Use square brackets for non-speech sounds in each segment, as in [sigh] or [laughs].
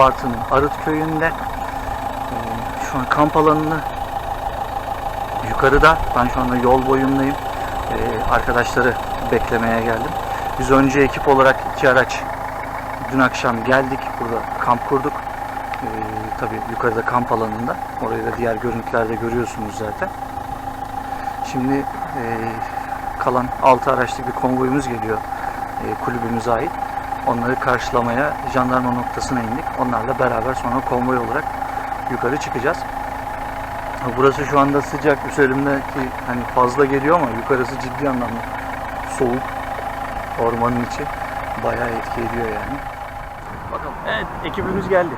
Bartın Arıt köyünde. Ee, şu an kamp alanını yukarıda. Ben şu anda yol boyundayım. Ee, arkadaşları beklemeye geldim. Biz önce ekip olarak iki araç dün akşam geldik. Burada kamp kurduk. Ee, tabii yukarıda kamp alanında. Orayı da diğer görüntülerde görüyorsunuz zaten. Şimdi e, kalan 6 araçlık bir konvoyumuz geliyor e, kulübümüze ait. Onları karşılamaya jandarma noktasına indik. Onlarla beraber sonra konvoy olarak yukarı çıkacağız. Burası şu anda sıcak. Üzerimdeki hani fazla geliyor ama yukarısı ciddi anlamda soğuk. Ormanın içi bayağı etki ediyor yani. Bakalım. Evet ekibimiz geldi.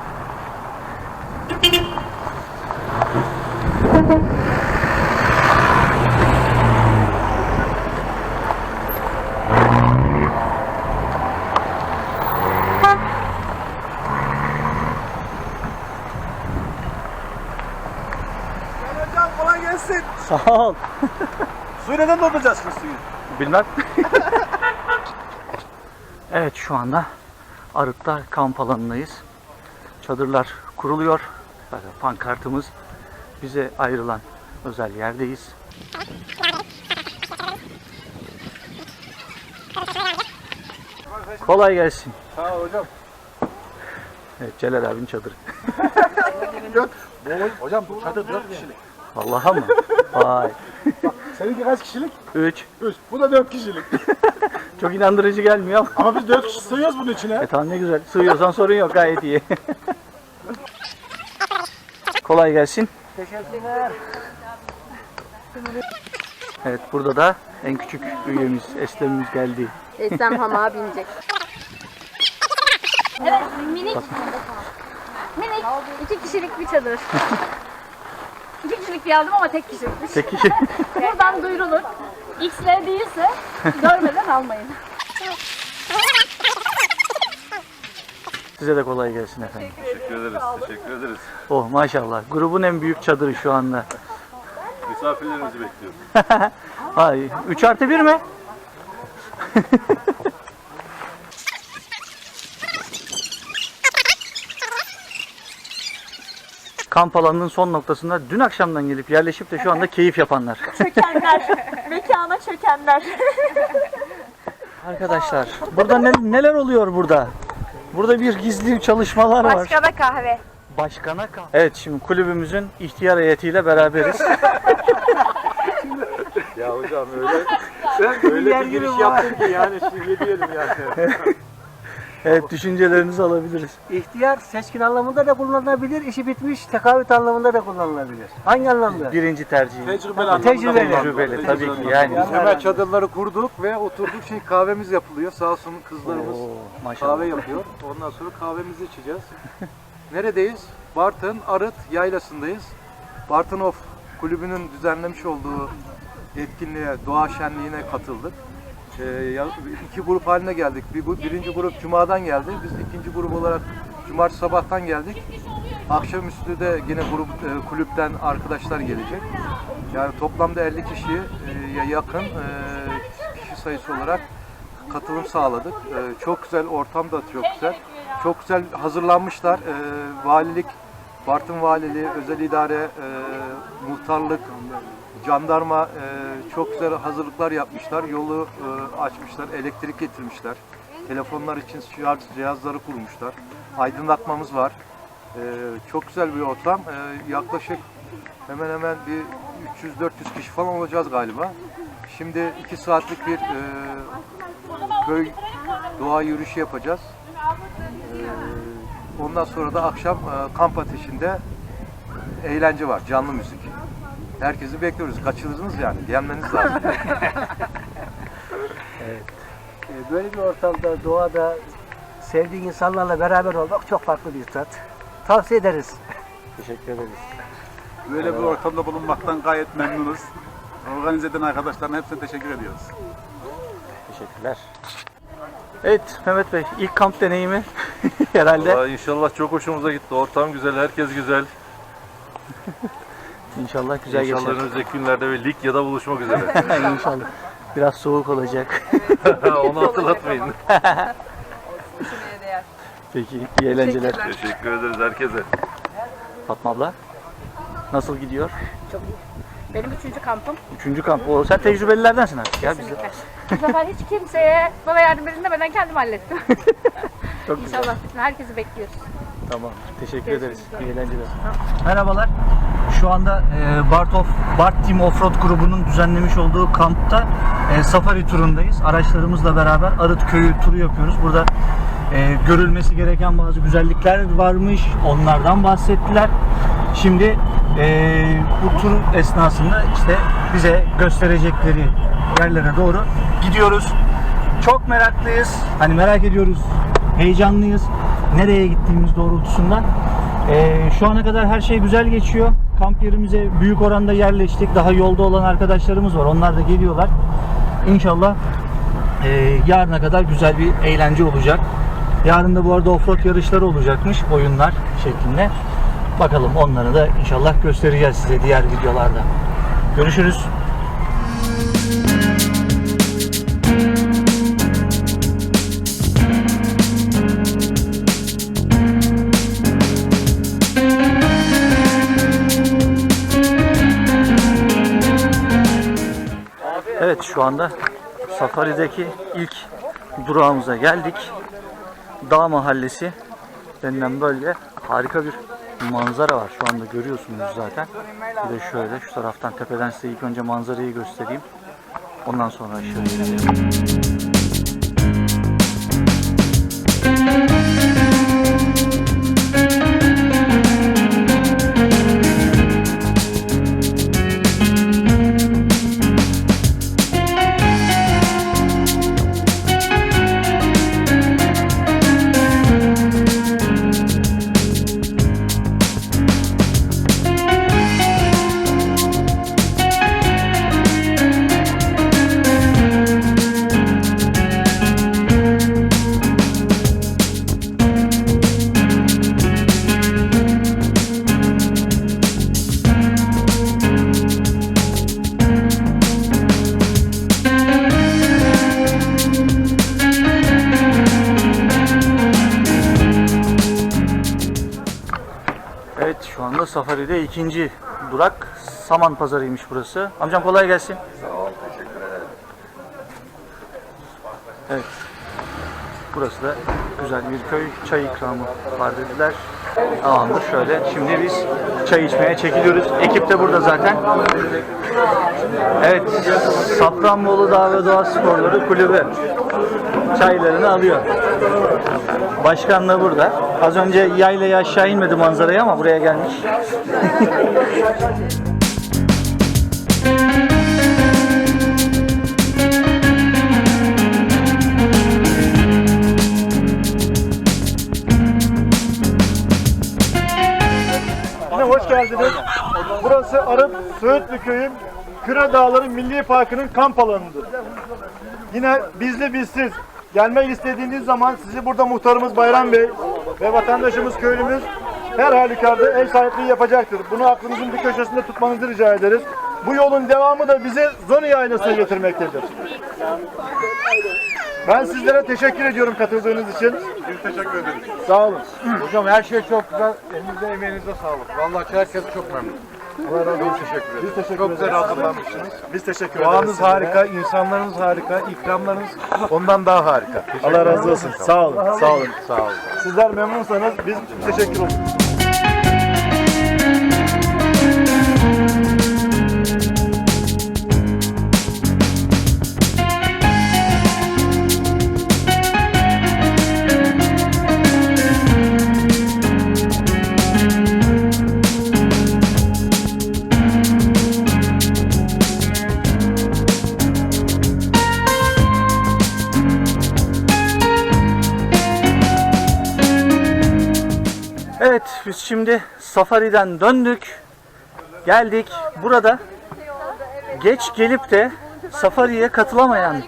Hocam kolay gelsin. Sağ ol. Suyu neden dolduracağız suyu? Bilmem. [laughs] evet şu anda Arıklar kamp alanındayız. Çadırlar kuruluyor. Zaten pankartımız bize ayrılan özel yerdeyiz. Kolay gelsin. Sağ ol hocam. Evet Celal abinin çadırı. [laughs] Hocam bu çadır dört kişilik. Allah'a mı? Vay. Seninki kaç kişilik? Üç. Üç. Bu da dört kişilik. [laughs] Çok inandırıcı gelmiyor ama. Ama biz dört kişi sığıyoruz bunun içine. E tamam ne güzel. Sığıyorsan sorun yok gayet iyi. [laughs] Kolay gelsin. Teşekkürler. Evet burada da en küçük üyemiz Eslem'imiz geldi. Eslem hamağa binecek. Evet, minik. Minik. iki kişilik bir çadır. [laughs] iki kişilik bir aldım ama tek kişilikmiş. Tek kişi. [laughs] Buradan duyurulur. XL değilse görmeden almayın. Size de kolay gelsin efendim. Teşekkür ederiz. Teşekkür ederiz. Oh maşallah. Grubun en büyük çadırı şu anda. Misafirlerimizi bekliyoruz. [laughs] Ay, 3 artı 1 mi? [laughs] Kamp alanının son noktasında dün akşamdan gelip yerleşip de şu anda keyif yapanlar. [laughs] Çökenler. Mekana çökenler. [laughs] Arkadaşlar burada ne- neler oluyor burada? Burada bir gizli çalışmalar var. Başkana kahve. Başkana kal. Evet şimdi kulübümüzün ihtiyar heyetiyle beraberiz. [laughs] Ya hocam öyle öyle bir giriş yaptın ki yani şimdi diyelim yani. Evet düşüncelerinizi alabiliriz. İhtiyar seçkin anlamında da kullanılabilir, işi bitmiş tekavüt anlamında da kullanılabilir. Hangi anlamda? Birinci tercihimiz. Tecrübeli anlamında. Tecrübeli. Tecrübeli tabii ki yani. Hemen çadırları kurduk ve oturduk. Şey kahvemiz yapılıyor. Sağ olsun kızlarımız Oo, maşallah. kahve yapıyor. Ondan sonra kahvemizi içeceğiz. Neredeyiz? Bartın Arıt Yaylası'ndayız. Bartın Of kulübünün düzenlemiş olduğu etkinliğe, doğa şenliğine katıldık. Ya- iki grup haline geldik. Bir, birinci grup Cuma'dan geldi. Biz ikinci grup olarak Cumartesi sabahtan geldik. Akşamüstü de yine grup e, kulüpten arkadaşlar gelecek. Yani toplamda 50 kişiye yakın e, kişi sayısı olarak katılım sağladık. E, çok güzel, ortam da çok güzel. Çok güzel hazırlanmışlar. E, valilik, Bartın Valiliği, özel idare, e, muhtarlık, jandarma e, çok güzel hazırlıklar yapmışlar. Yolu e, açmışlar, elektrik getirmişler. Telefonlar için şarj cihazları kurmuşlar. Aydınlatmamız var. E, çok güzel bir ortam. E, yaklaşık hemen hemen bir 300-400 kişi falan olacağız galiba. Şimdi 2 saatlik bir e, köy doğa yürüyüşü yapacağız. E, ondan sonra da akşam e, kamp ateşinde eğlence var, canlı müzik. Herkesi bekliyoruz. Kaçırdınız yani. Gelmeniz lazım. [laughs] Ee, Böyle bir ortamda, doğada sevdiğin insanlarla beraber olmak çok farklı bir tat. Tavsiye ederiz. Teşekkür ederiz. Böyle bir ortamda bulunmaktan gayet memnunuz. Organize eden arkadaşlarına hepsine teşekkür ediyoruz. Teşekkürler. Evet Mehmet Bey ilk kamp deneyimi [laughs] herhalde. Vallahi inşallah çok hoşumuza gitti. Ortam güzel, herkes güzel. [laughs] İnşallah güzel İnşallah geçer. önümüzdeki günlerde ve Likya'da buluşmak üzere. [laughs] İnşallah. Biraz soğuk olacak. [laughs] Onu hatırlatmayın. Peki iyi eğlenceler. Teşekkür ederiz herkese. Fatma abla nasıl gidiyor? Benim üçüncü kampım. Üçüncü kamp. O, sen tecrübelilerdensin artık ya bize. Kesinlikle. Bu sefer hiç kimseye bana yardım edin demeden kendim hallettim. [laughs] Çok güzel. İnşallah bütün herkesi bekliyoruz. Tamam. Teşekkür ederiz. İyi eğlenceler. Merhabalar. Şu anda e, Bart, of, Bart Team Offroad grubunun düzenlemiş olduğu kampta e, safari turundayız. Araçlarımızla beraber Arıt Köyü turu yapıyoruz. Burada e, görülmesi gereken bazı güzellikler varmış. Onlardan bahsettiler. Şimdi bu tur esnasında işte bize gösterecekleri yerlere doğru gidiyoruz. Çok meraklıyız. Hani merak ediyoruz. Heyecanlıyız. Nereye gittiğimiz doğrultusunda. Ee, şu ana kadar her şey güzel geçiyor. Kamp yerimize büyük oranda yerleştik. Daha yolda olan arkadaşlarımız var. Onlar da geliyorlar. İnşallah e, yarına kadar güzel bir eğlence olacak. Yarın da bu arada offroad yarışları olacakmış. Oyunlar şeklinde. Bakalım onları da inşallah göstereceğiz size diğer videolarda. Görüşürüz. Şu anda Safari'deki ilk durağımıza geldik. Dağ Mahallesi denilen bölge harika bir manzara var. Şu anda görüyorsunuz zaten. Bir de şöyle şu taraftan tepeden size ilk önce manzarayı göstereyim. Ondan sonra aşağı inelim. İkinci durak Saman Pazarı'ymış burası. Amcam kolay gelsin. Sağ ol, teşekkür ederim. Evet. Burası da güzel bir köy. Çay ikramı var dediler. Tamamdır şöyle. Şimdi biz çay içmeye çekiliyoruz. Ekip de burada zaten. Evet. Safranbolu Dağ ve Doğa Sporları Kulübü çaylarını alıyor. Başkan da burada. Az önce yaylaya aşağı inmedi manzaraya ama buraya gelmiş. [laughs] Arıp Söğütlü Köyü Kıra Dağları Milli Parkı'nın kamp alanıdır. Yine bizli bizsiz gelmek istediğiniz zaman sizi burada muhtarımız Bayram Bey ve vatandaşımız köylümüz her halükarda ev sahipliği yapacaktır. Bunu aklınızın bir köşesinde tutmanızı rica ederiz. Bu yolun devamı da bizi Zoni Yaylası'na getirmektedir. Ben sizlere teşekkür ediyorum katıldığınız için. Biz teşekkür ederiz. Sağ olun. Hocam her şey çok güzel. Elinize emeğinize sağlık. Vallahi herkes çok memnun. Allah razı olsun. Teşekkür ederim. Biz teşekkür Çok güzel hazırlanmışsınız. Biz teşekkür ederiz. Doğanız sizlere. harika, insanlarınız harika, ikramlarınız ondan daha harika. Allah razı olsun. Sağ olun. Sağ olun. Sağ olun. Sizler memnunsanız biz teşekkür ederiz. Şimdi Safari'den döndük. Geldik. Burada geç gelip de Safari'ye katılamayan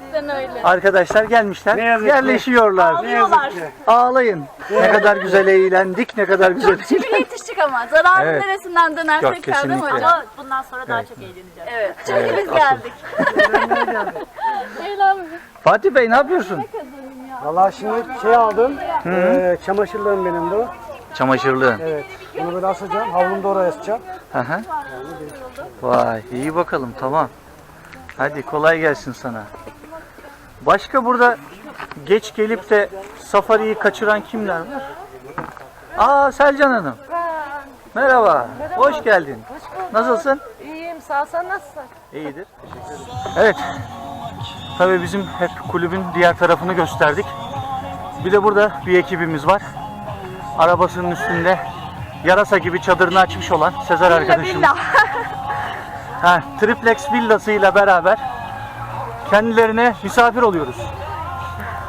arkadaşlar gelmişler. Yerleşiyorlar. Ağlayın. Ne kadar güzel eğlendik, ne kadar güzel. Çünkü yetiştik ama. Zararın Evet. neresinden dönersek Yok, değil mi kesinlikle. hocam? bundan sonra daha çok eğleneceğiz. Evet. Çünkü Evet, biz asıl. geldik. Eğlenme. [laughs] Fatih Bey ne yapıyorsun? Vallahi şimdi şey aldım. Ee, çamaşırlığım benim bu. Çamaşırlığın. Evet. Bunu böyle asacağım. Havlumu da oraya asacağım. Hı hı. Vay iyi bakalım tamam. Hadi kolay gelsin sana. Başka burada geç gelip de safariyi kaçıran kimler var? Aa Selcan Hanım. Merhaba. Hoş geldin. Nasılsın? İyiyim sağ ol. Sen nasılsın? İyidir. Evet. Tabii bizim hep kulübün diğer tarafını gösterdik. Bir de burada bir ekibimiz var. Arabasının üstünde yarasa gibi çadırını açmış olan Sezer arkadaşımız. [laughs] Ha, triplex villasıyla beraber kendilerine misafir oluyoruz.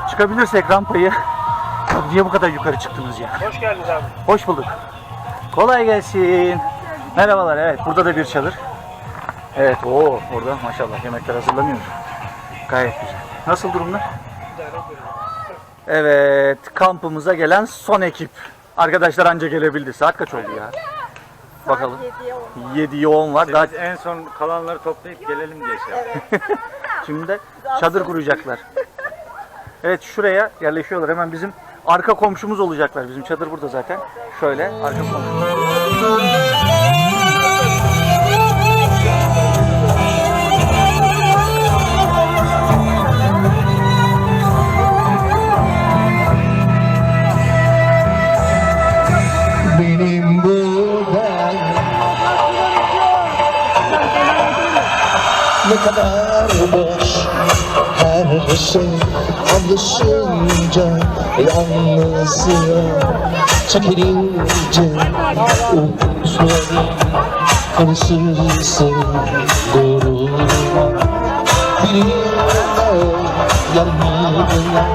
Çıkabilirsek rampayı. [laughs] Niye bu kadar yukarı çıktınız ya? Hoş geldiniz abi. Hoş bulduk. Kolay gelsin. Merhabalar. Evet, burada da bir çadır. Evet, o orada maşallah yemekler hazırlanıyor. Gayet güzel. Nasıl durumlar? Evet, kampımıza gelen son ekip. Arkadaşlar anca gelebildi. Saat kaç oldu ya? Bakalım. 7'ye 10 var. Daha En son kalanları toplayıp gelelim diye şey yaptık. [laughs] Şimdi de çadır kuracaklar. Evet şuraya yerleşiyorlar. Hemen bizim arka komşumuz olacaklar. Bizim çadır burada zaten. Şöyle arka komşumuz. Kadar boş. Her şey alışınca yalnızlığa Çekilince umutları karışırsın gururuma Birine yarmaya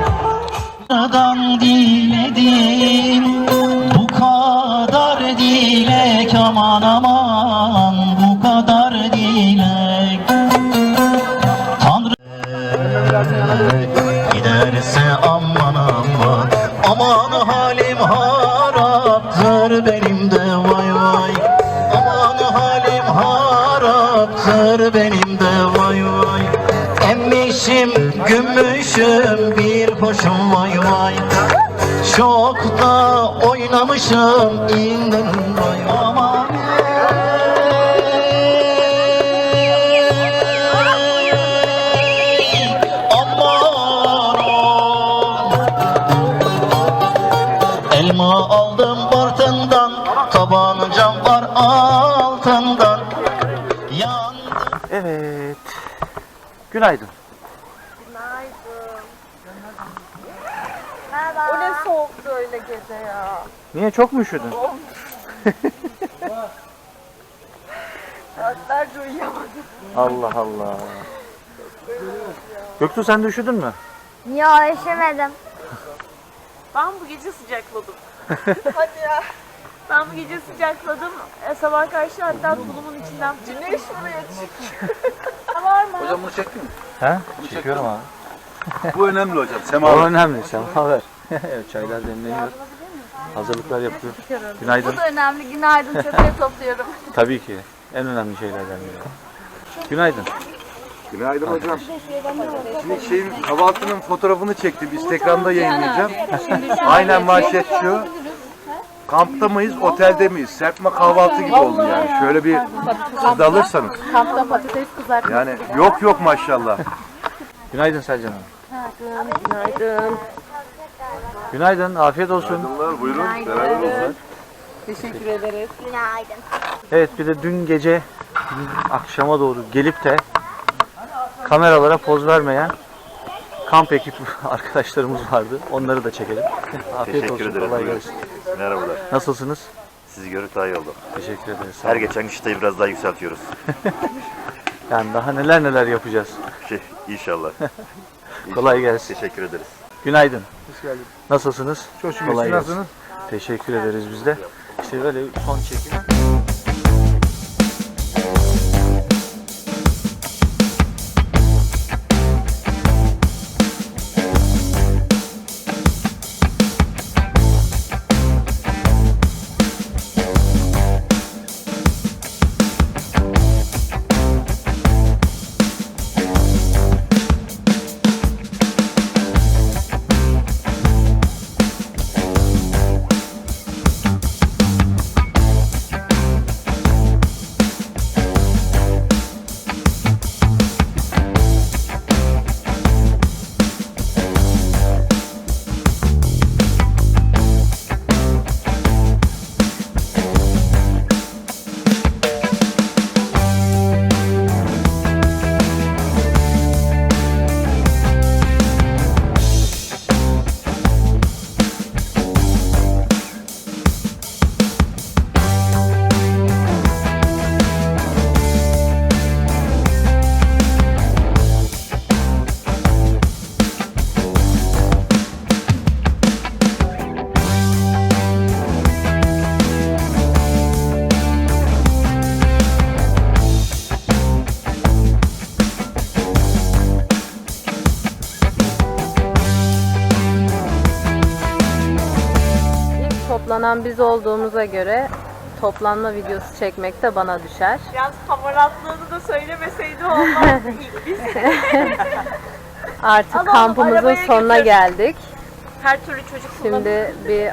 Sıradan diledim. Bu kadar dilek aman aman bu kadar dilek giderse aman aman aman halim haraptır benim de vay vay. Aman halim haraptır benim de vay vay. Emmişim, gümüşüm bir hoşum vay vay. Çok da oynamışım inden vay. Aman Elma aldım bartından Tabancam var altından Yandım Evet. Günaydın. O ne soğuktu öyle gece ya. Niye çok mu üşüdün? Saatlerce uyuyamadım. Allah Allah. Göktuğ sen de üşüdün mü? Ya üşümedim. Ben bu gece sıcakladım. [laughs] Hadi ya. Ben bu gece sıcakladım. E, sabah karşı hatta tulumun içinden Güneş buraya çıktı. var mı? Hocam bunu çektin mi? He? Çekiyorum abi. [laughs] Bu önemli hocam. O Sema önemli. Sen haber. evet çaylar demleniyor. Hazırlıklar yapıyor. Günaydın. Bu da önemli. Günaydın. Çöpleri topluyorum. Tabii ki. En önemli şeylerden biri. Günaydın. Günaydın hocam. Şimdi şeyin kahvaltının fotoğrafını çektim. Instagram'da yayınlayacağım. [laughs] Aynen manşet şu. Kampta mıyız, otelde miyiz? Serpme kahvaltı gibi oldu yani. Şöyle bir siz de alırsanız. Kampta patates kızartması. Yani yok yok maşallah. [laughs] Günaydın Selcan Hanım. Günaydın. Günaydın. Afiyet olsun. Buyurun. Beraber olsun. Teşekkür ederiz. Günaydın. Evet bir de dün gece akşama doğru gelip de kameralara poz vermeyen kamp ekip [laughs] arkadaşlarımız vardı. Onları da çekelim. [laughs] Afiyet Teşekkür olsun. Kolay Buyurun. gelsin. Merhabalar. Nasılsınız? Sizi gördük daha iyi oldu. Teşekkür ederiz. Sağ Her olun. geçen çıtayı biraz daha yükseltiyoruz. [laughs] Yani daha neler neler yapacağız. Şey, inşallah. Kolay gelsin. Teşekkür ederiz. Günaydın. Hoş geldin. Nasılsınız? Çok şükür. Kolay gelsin. nasılsınız? Teşekkür ederiz biz de. İşte böyle son çekim. Kazanan biz olduğumuza göre toplanma videosu çekmek de bana düşer. Yalnız hamaratlığını da söylemeseydi olmaz. İlk [laughs] biz. Artık Al oğlum, kampımızın arabaya sonuna götür. geldik. Her türlü çocuk. Şimdi bir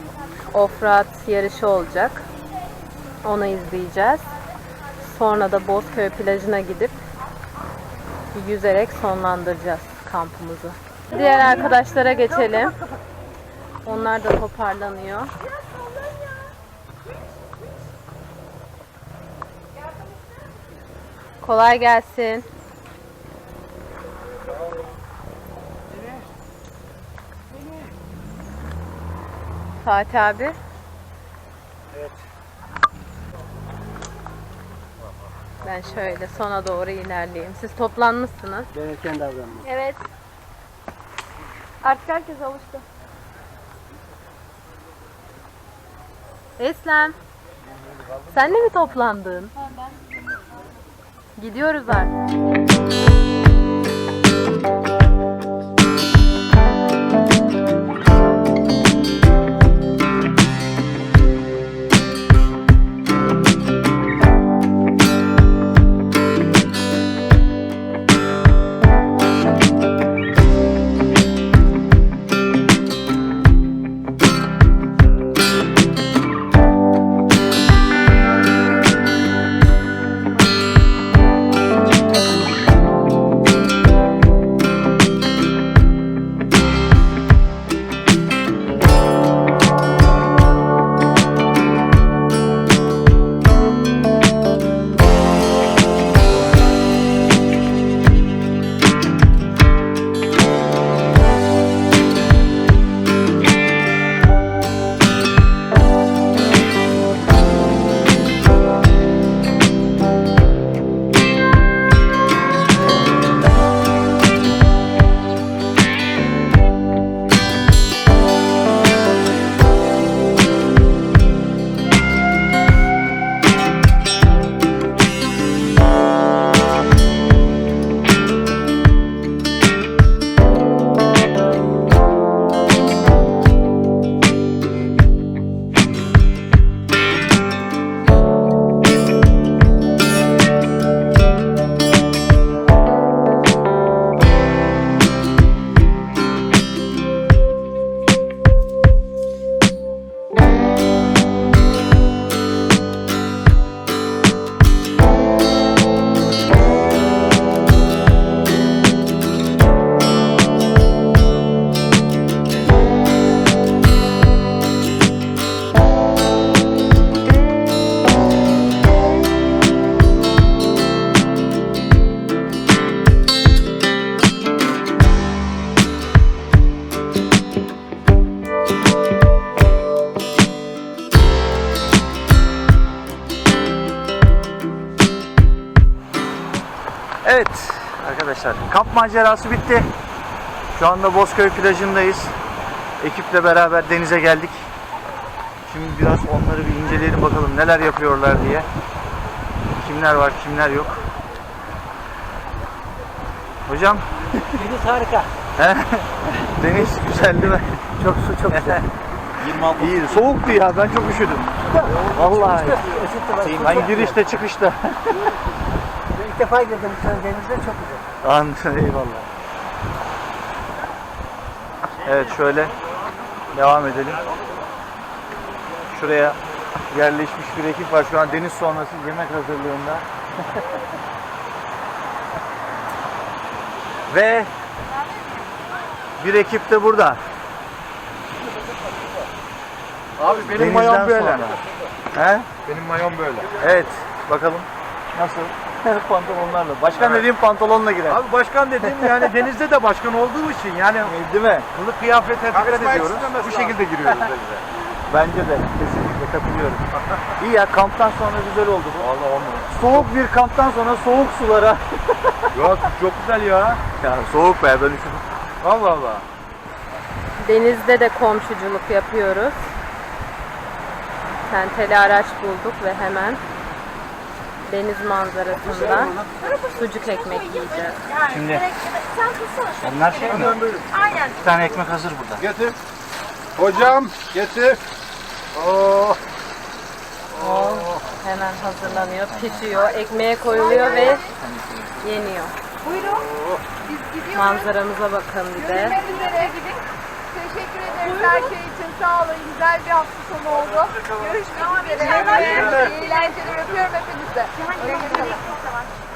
offroad yarışı olacak. Onu izleyeceğiz. Sonra da Bozköy plajına gidip yüzerek sonlandıracağız kampımızı. Diğer arkadaşlara geçelim. Onlar da toparlanıyor. Kolay gelsin. Fatih abi. Ben şöyle sona doğru ilerleyeyim. Siz toplanmışsınız. Ben erken davrandım. Evet. Artık herkes alıştı. Eslem. Sen de mi toplandın? Gidiyoruz artık. Macerası bitti. Şu anda Bozköy plajındayız. Ekiple beraber denize geldik. Şimdi biraz onları bir inceleyelim bakalım neler yapıyorlar diye. Kimler var kimler yok. Hocam Deniz harika. deniz güzel değil mi? Çok su çok güzel. İyi soğuktu ya ben çok üşüdüm. Vallahi. Bak. Ben girişte çıkışta. İlk defa girdim denize çok güzel. Anladım [laughs] eyvallah. Evet şöyle devam edelim. Şuraya yerleşmiş bir ekip var. Şu an deniz sonrası yemek hazırlığında. [laughs] Ve bir ekip de burada. Abi benim Denizden mayon böyle. sonra. He? Benim mayon böyle. Evet. Bakalım. Nasıl? Pantolonlarla. Başkan dediğim pantolonla girer. Abi başkan dediğim yani [laughs] denizde de başkan olduğu için yani Değil mi? kılık kıyafete dikkat ediyoruz. Bu şekilde giriyoruz denize. [laughs] Bence de kesinlikle katılıyorum. İyi ya kamptan sonra güzel oldu bu. Allah Soğuk bir kamptan sonra soğuk sulara. [laughs] Yok çok güzel ya. ya soğuk be ben üşüdüm. Allah Allah. Denizde de komşuculuk yapıyoruz. Tenteli araç bulduk ve hemen deniz manzarasında sucuk ekmek yiyeceğiz. Şimdi onlar şey mi? Aynen. Bir tane ekmek hazır burada. Getir. Hocam getir. Oh. O hemen hazırlanıyor, pişiyor, ekmeğe koyuluyor ve yeniyor. Buyurun. Biz gidiyoruz. Manzaramıza bakın bir de. Teşekkür ederiz her şey için. Sağ olun. Güzel bir hafta sonu oldu. Görüşmek üzere. İyi eğlenceler. Öpüyorum hepinizi. Hoşçakalın.